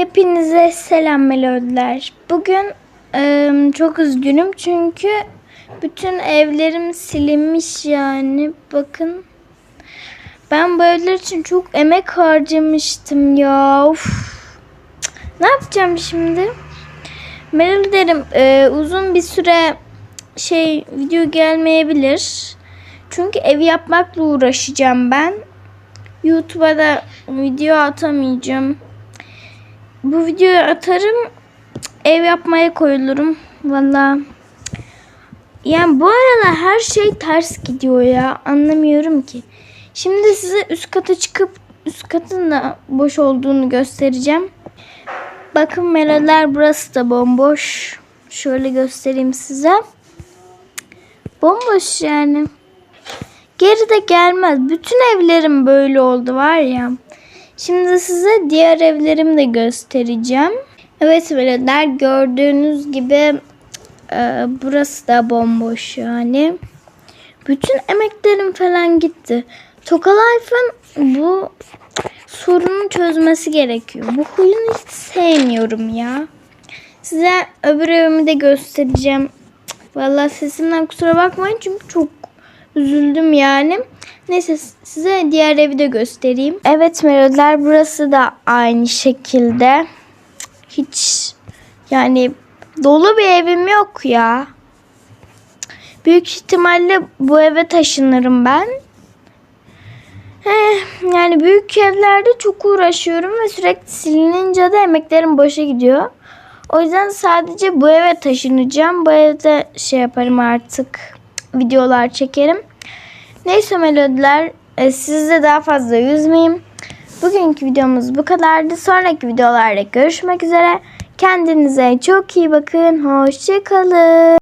Hepinize selam melodiler. Bugün e, çok üzgünüm çünkü bütün evlerim silinmiş yani. Bakın. Ben bu evler için çok emek harcamıştım ya. Of. Ne yapacağım şimdi? Melodilerim e, uzun bir süre şey video gelmeyebilir. Çünkü ev yapmakla uğraşacağım ben. YouTube'a da video atamayacağım. Bu videoyu atarım. Ev yapmaya koyulurum. Valla. Yani bu aralar her şey ters gidiyor ya. Anlamıyorum ki. Şimdi size üst kata çıkıp üst katın da boş olduğunu göstereceğim. Bakın melodiler burası da bomboş. Şöyle göstereyim size. Bomboş yani. Geri de gelmez. Bütün evlerim böyle oldu var ya. Şimdi size diğer evlerimi de göstereceğim. Evet melodiler gördüğünüz gibi e, burası da bomboş yani. Bütün emeklerim falan gitti. Tokalife'ın bu sorunu çözmesi gerekiyor. Bu huyunu hiç sevmiyorum ya. Size öbür evimi de göstereceğim. Cık, Vallahi sesimden kusura bakmayın çünkü çok üzüldüm yani. Neyse size diğer evi de göstereyim. Evet melodiler burası da aynı şekilde. Hiç yani dolu bir evim yok ya. Büyük ihtimalle bu eve taşınırım ben. Eh, yani büyük evlerde çok uğraşıyorum ve sürekli silinince de emeklerim boşa gidiyor. O yüzden sadece bu eve taşınacağım. Bu evde şey yaparım artık videolar çekerim. Neyse melodiler e, sizi de daha fazla üzmeyeyim. Bugünkü videomuz bu kadardı. Sonraki videolarda görüşmek üzere. Kendinize çok iyi bakın. Hoşçakalın.